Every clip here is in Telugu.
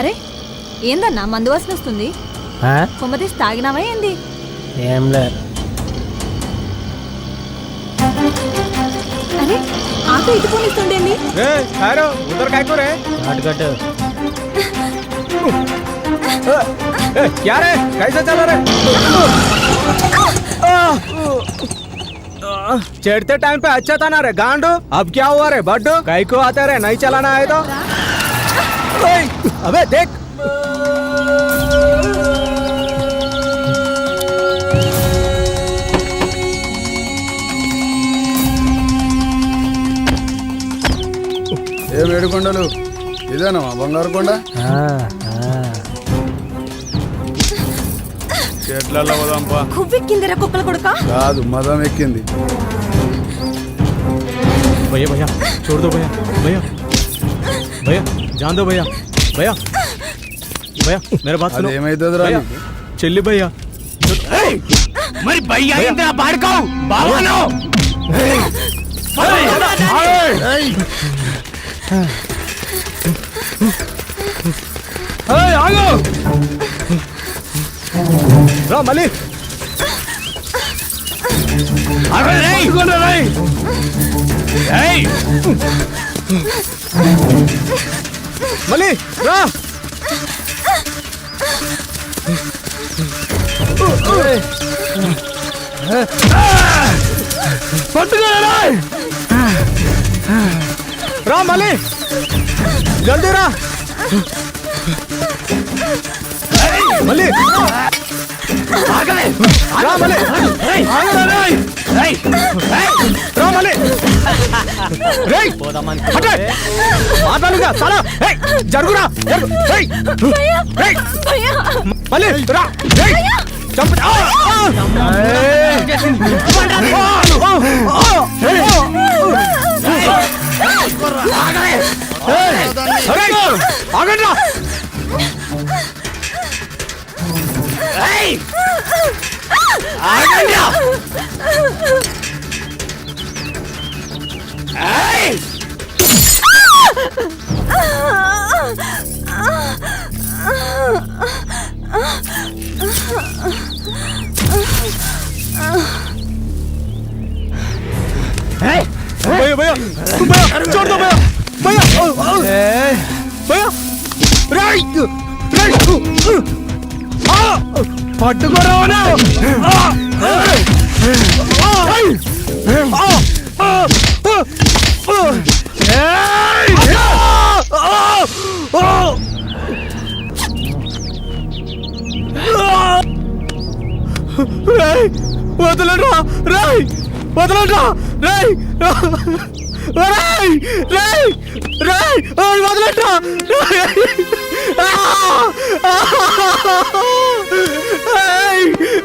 అరే ఏందన్నా మందు వాసన వస్తుంది ఆ? కొమ్మతీసి తాగినావా ఏంది ఏం లే అరే ఆకు ఇటు పోనిస్తుండేంది ए खैरो उधर काय को रे అటుకట్టు ए क्या रे कैसे चला रे चढ़ते टाइम पे अच्छा था ना रे गांडू अब क्या हुआ रे बड्डू कई को आते रे नहीं चलाना है तो ओए, अबे देख ఏం ఏడుకొండలు ఇదేనా మా బంగారు కొండ ఆ, ఆ. చెట్లలో పోదాంపా కువ్వెక్కిందిరా కుక్కల కొడుక కాదు మదం ఎక్కింది भैया भैया छोड़ दो भैया भैया भैया जान दो भैया भैया भैया मेरा बात అది सुनो ఏమైతుంది రా भैया చెల్లి భయ్యా మరి భయ్యా ఏంద్రా పాడుకోవు బావాను ఆగు రా మళ్ళీ పట్టుకోండి, రేయ్. మళ్ళీ రా. పట్టుకోరా. రా మళ్ళీ. జల్దీ రా. మళ్ళీ. రా మళ్ళీ ఆగరా, రేయ్. రా మళ్ళీ రేయ్ హటే. మాట్లాడుగా చాలా. ఏయ్, జరుగురా. జరుగు. ఏయ్. ఏయ్. మళ్ళీ రా. ఏయ్. చంపు. ఆ, భయ భయ భయ చూడదు భయ భయ భయ రైట్ రైట్ పట్టుకోరా వదలరా రాయ్ వదలరా రాయ్! రాయ్! రాయ్! రాయ్! వదలరా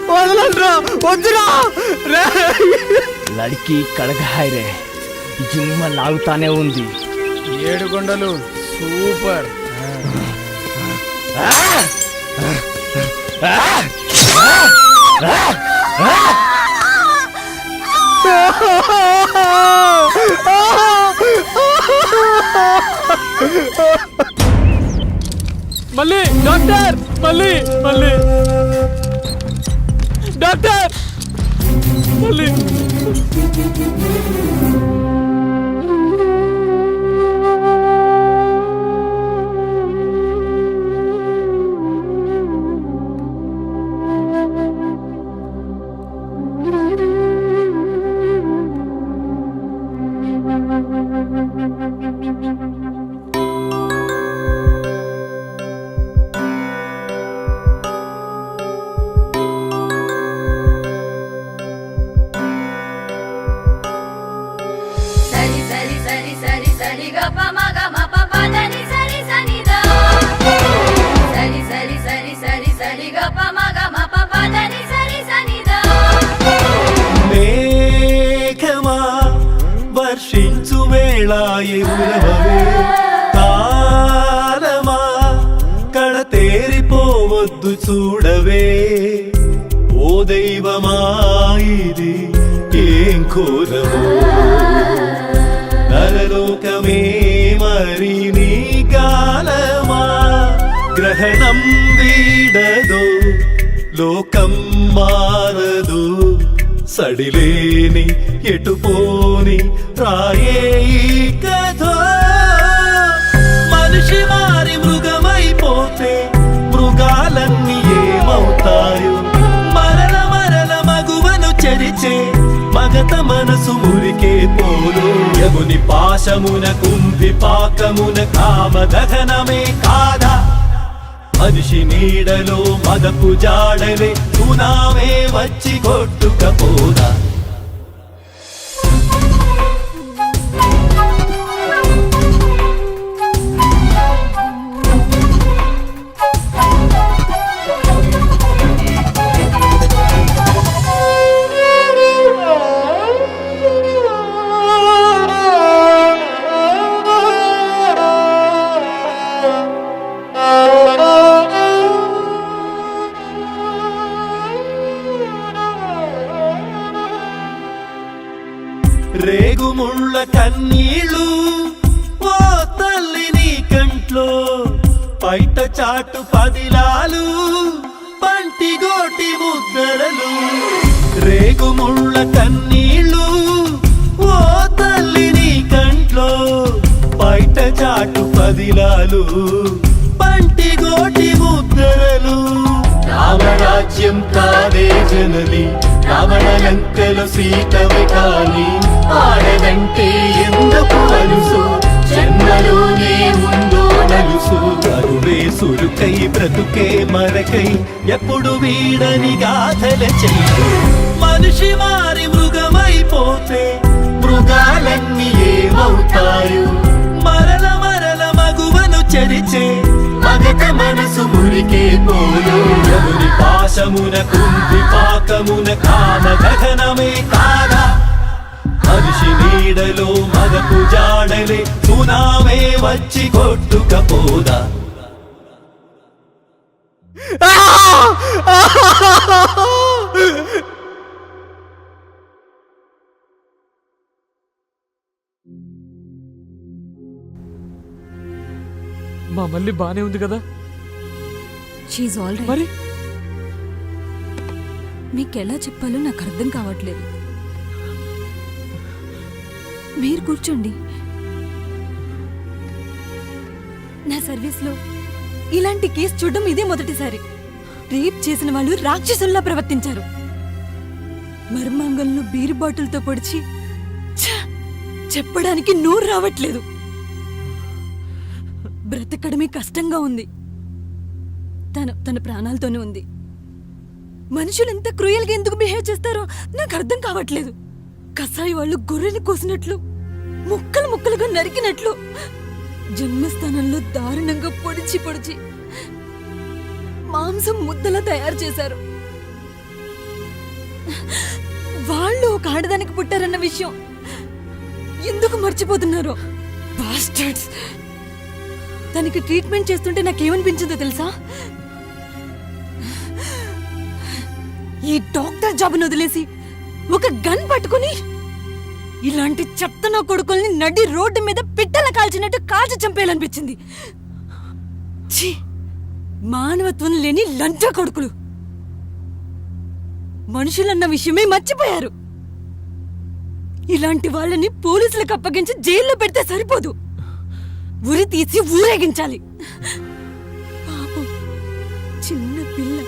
వదలరా వద్దురా! రాయ్! లడికి కడగాయ్ రే జిమ్మ లాగుతానే ఉంది. ఏడుకొండలు సూపర్. మళ్ళీ డాక్టర్! మళ్ళీ మళ్ళీ. డాక్టర్! మళ్ళీ. దైవమాయిది. ఏం కోరము? నరలోకమే మరి నీ కాలమా? గ్రహణం వీడదు లోకం మారదు. సడిలేని ఎటుపోని రాయే కథో. మగత మనసు మురికే పోలు. యముని పాశమున కుంభి పాకమున కామ దహనమే కాదా? మనిషి నీడలో మదపు జాడలే సునామే వచ్చి కొట్టుకపోదా? బయట పదిలాలు పంటి గోటి ముద్దరలు రేగుముళ్ళ కన్నీళ్ళు ఓ తల్లి నీ కంట్లో బయట చాటు పదిలాలు పంటి గోటి ముద్దరలు. రామరాజ్యం కాదే జనని రావణ లంకలు సీతవి కాని ఆడదంటే ఎందుకు అలుసు జన్మలోనే ఉందో నలుసు అరువే సురుకై బ్రతుకే మరకై ఎప్పుడు వీడని గాథల చెయ్యి. మనిషి మారి మృగమైపోతే మృగాలన్నీ ఏమవుతాయు? మరల మరల మగువను చరిచే మగత మనసు మురికే పోలు ఎవరి పాశమున కుంభి పాకమున కామ గగనమే కాదా? మనిషి నీడలో మగపు జాడలే సునామే వచ్చి కొట్టుకపోదా? మా మళ్ళీ బానే ఉంది కదా? షీజ్ ఆల్ రైట్ మరి? మీకు ఎలా చెప్పాలో నాకు అర్థం కావట్లేదు. మీరు కూర్చోండి. నా సర్వీస్లో ఇలాంటి కేసు చూడడం ఇదే మొదటిసారి. రేప్ చేసిన వాళ్ళు రాక్షసుల్లా ప్రవర్తించారు. మర్మాంగంలో బీరు బాటిల్తో పొడిచి చెప్పడానికి నోరు రావట్లేదు. బ్రతకడమే కష్టంగా ఉంది. తను తన ప్రాణాలతోనే ఉంది. మనుషులు ఎంత క్రూయల్గా ఎందుకు బిహేవ్ చేస్తారో నాకు అర్థం కావట్లేదు. కసాయి వాళ్ళు గొర్రెని కోసినట్లు ముక్కలు ముక్కలుగా నరికినట్లు జన్మస్థానంలో దారుణంగా పొడిచి పొడిచి మాంసం ముద్దలా తయారు చేశారు. వాళ్ళు ఒక ఆడదానికి పుట్టారన్న విషయం ఎందుకు మర్చిపోతున్నారు? బాస్టర్డ్స్ తనకి ట్రీట్మెంట్ చేస్తుంటే నాకేమనిపించిందో తెలుసా? ఈ డాక్టర్ జాబ్ను వదిలేసి ఒక గన్ పట్టుకుని ఇలాంటి చెత్త నా కొడుకుల్ని నడి రోడ్డు మీద పిట్టల కాల్చినట్టు కాల్చి చంపేయాలనిపించింది. ఛీ! మానవత్వం లేని లంచ కొడుకులు. మనుషులన్న విషయమే మర్చిపోయారు. ఇలాంటి వాళ్ళని పోలీసులకు అప్పగించి జైల్లో పెడితే సరిపోదు. ఉరి తీసి ఊరేగించాలి. పాపం చిన్న పిల్ల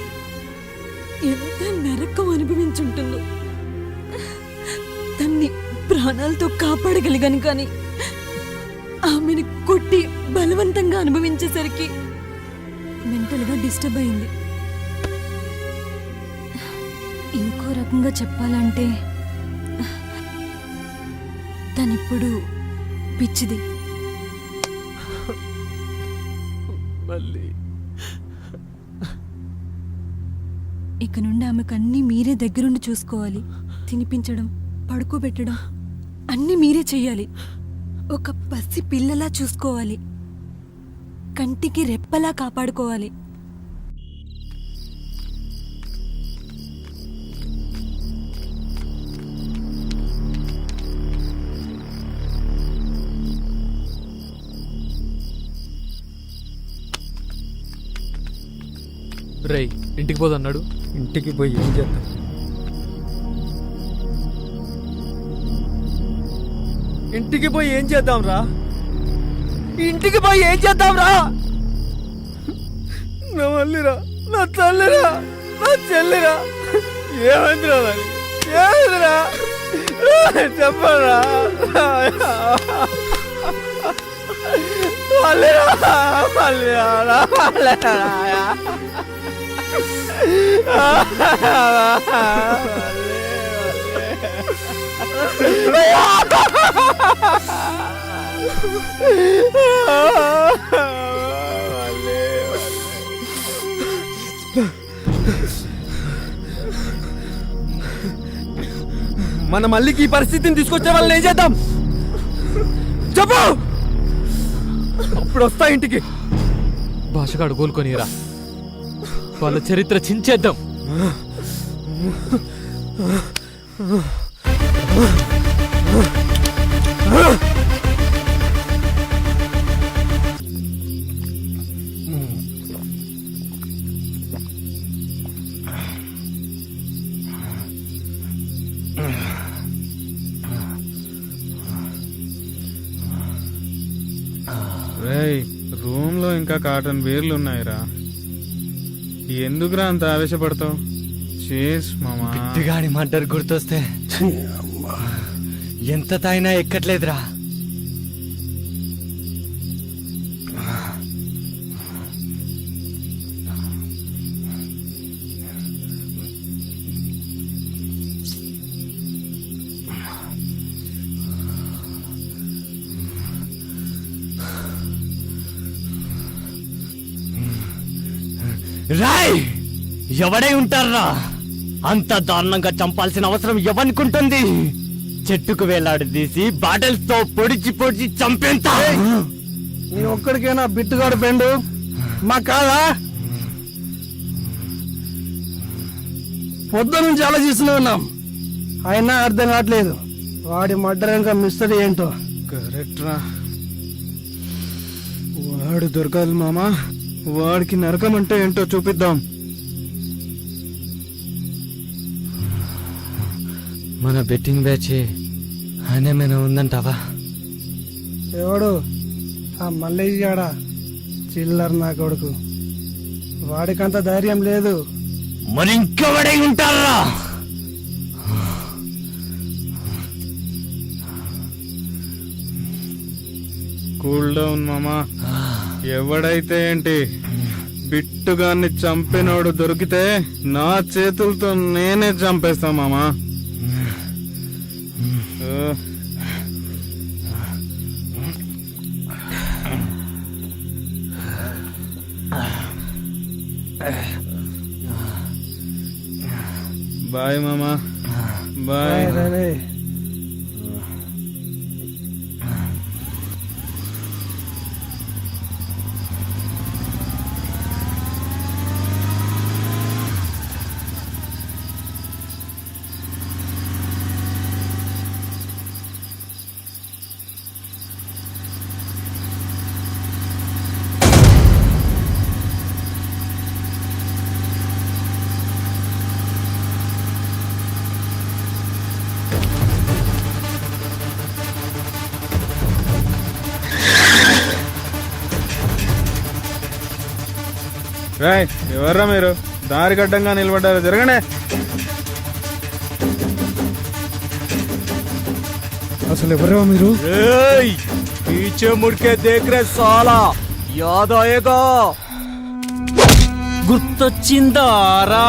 ఎంత నరకం అనుభవించుంటుందో. తన్ని ప్రాణాలతో కాపాడగలిగాను కానీ ఆమెను కొట్టి బలవంతంగా అనుభవించేసరికి మెంటల్గా డిస్టర్బ్ అయింది. ఇంకో రకంగా చెప్పాలంటే తనిప్పుడు పిచ్చిది. మళ్ళీ. ఇక నుండి ఆమెకు అన్నీ మీరే దగ్గరుండి చూసుకోవాలి. తినిపించడం. పడుకోబెట్టడం అన్నీ మీరే చెయ్యాలి. ఒక పసి పిల్లలా చూసుకోవాలి. కంటికి రెప్పలా కాపాడుకోవాలి. రేయ్ ఇంటికి పోదన్నాడు? ఇంటికి పోయి ఏం చేద్దాం? ఇంటికి పోయి ఏం చేద్దాం రా? ఇంటికి పోయి ఏం చేద్దాం రా? నా మళ్ళీరా నా తల్లిరా నా చెల్లిరా ఏమైందిరా మరి? ఏమైందిరా? చెప్పరా? మల్లిరా మల్లిరా మల్లిరా మన మళ్ళీకి ఈ పరిస్థితిని తీసుకొచ్చే వాళ్ళని ఏం చేద్దాం? చెప్పు! అప్పుడు వస్తా ఇంటికి. భాషగాడు కోలుకొనిరా వాళ్ళ చరిత్ర చించేద్దాం. రేయ్ రూమ్లో ఇంకా కాటన్ బీర్లు ఉన్నాయిరా. ఎందుకురా అంత ఆవేశపడతావు? చేస్ మామా. మర్డర్ గుర్తొస్తే ఎంత తాగినా ఎక్కట్లేదురా. రాయ్ ఎవడై ఉంటారా అంత దారుణంగా చంపాల్సిన అవసరం ఎవనుకుంటుంది చెట్టుకు వేలాడదీసి బాటిల్స్తో పొడిచి పొడిచి చంపేంత? నీ ఒక్కడికేనా బిట్టుగాడు ఫ్రెండ్? మా కాదా పొద్దు నుంచి ఆలోచిస్తూనే ఉన్నాం. అయినా అర్థం కావట్లేదు. వాడి మర్డర్ ఇంకా మిస్టరీ ఏంటో. కరెక్ట్ రా వాడు దొరకాలి మామా. వాడికి నరకం అంటే ఏంటో చూపిద్దాం. మన బెట్టింగ్ బ్యాచ్ ఆయనేమైనా ఉందంటావా? ఎవడు? ఆ మల్లేష్ గాడా చిల్లర్ నా కొడుకు. వాడికంత ధైర్యం లేదు. మరి ఇంకెవడై ఉంటారా? కూల్ డౌన్ మామా. ఎవడైతే ఏంటి బిట్టుగాన్ని చంపినోడు దొరికితే నా చేతులతో నేనే చంపేస్తా మామా. ఓ. బాయ్ మామా. బాయ్. రైట్ ఎవర్రా మీరు? దారి గడ్డంగా నిలబడ్డారు. జరగనే అసలు ఎవరో మీరు? పీచే ముడికే దేక్రే చాలా యాదాయేగా. గుర్తొచ్చిందారా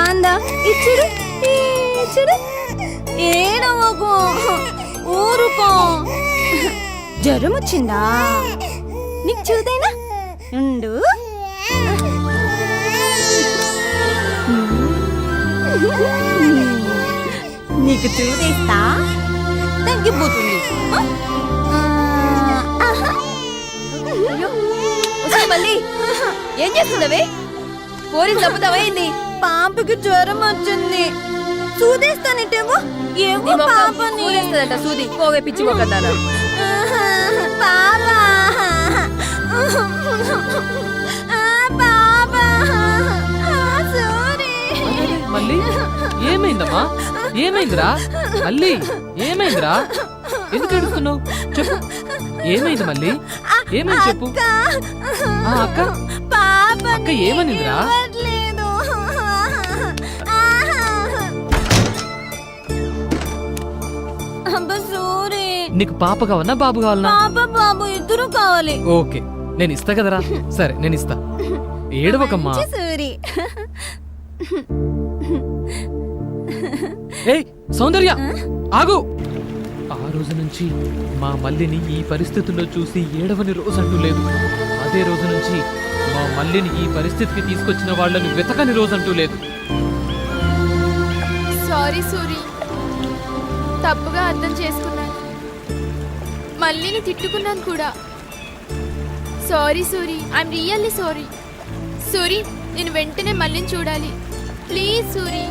ఎంత ఇచ్చుడు ఇచ్చుడు. ఏడవకు ఊరుకో. జ్వరం వచ్చిందా నీకు చూదైనా ఉండు. నీకు చూదేస్తా తగ్గిపోతుంది. మళ్ళీ. ఏం చేస్తుందవే పోరి చంపుతావైంది పాపకి జ్వరం వచ్చింది. చూదేస్తానంటేమో ఏమో పాపని. చూదేస్తుందట సూది. పోవే పిచ్చి మొక్కదానా పాపా. పాపా. సారీ మళ్ళీ? ఏమైందమ్మా? ఏమైందిరా? మళ్ళీ? ఏమైందిరా? ఎందుకు ఏడుస్తున్నావు? చెప్పు. ఏమైంది మళ్ళీ? ఏమైంది చెప్పు. ఆ, అక్క. పాప అక్క ఏమనిందిరా? నీకు పాప కావాలన్నా బాబు కావాలన్నా పాప బాబు ఇద్దరు కావాలి. ఓకే నేను ఇస్తా కదరా. సరే నేను ఇస్తా. ఏడవకమ్మా. సారీ. ఏయ్ సౌందర్య ఆగు. ఆ రోజు నుంచి మా మల్లిని ఈ పరిస్థితుల్లో చూసి ఏడవని రోజు అంటూ లేదు. అదే రోజు నుంచి మా మల్లిని ఈ పరిస్థితికి తీసుకొచ్చిన వాళ్ళని వెతకని రోజు అంటూ లేదు. సారీ సూరి. తప్పుగా అర్థం చేసుకున్నాను. మళ్ళీని తిట్టుకున్నాను కూడా. Sorry Suri I'm really sorry Suri నేను వెంటనే మళ్ళీ చూడాలి. ప్లీజ్ సూరి.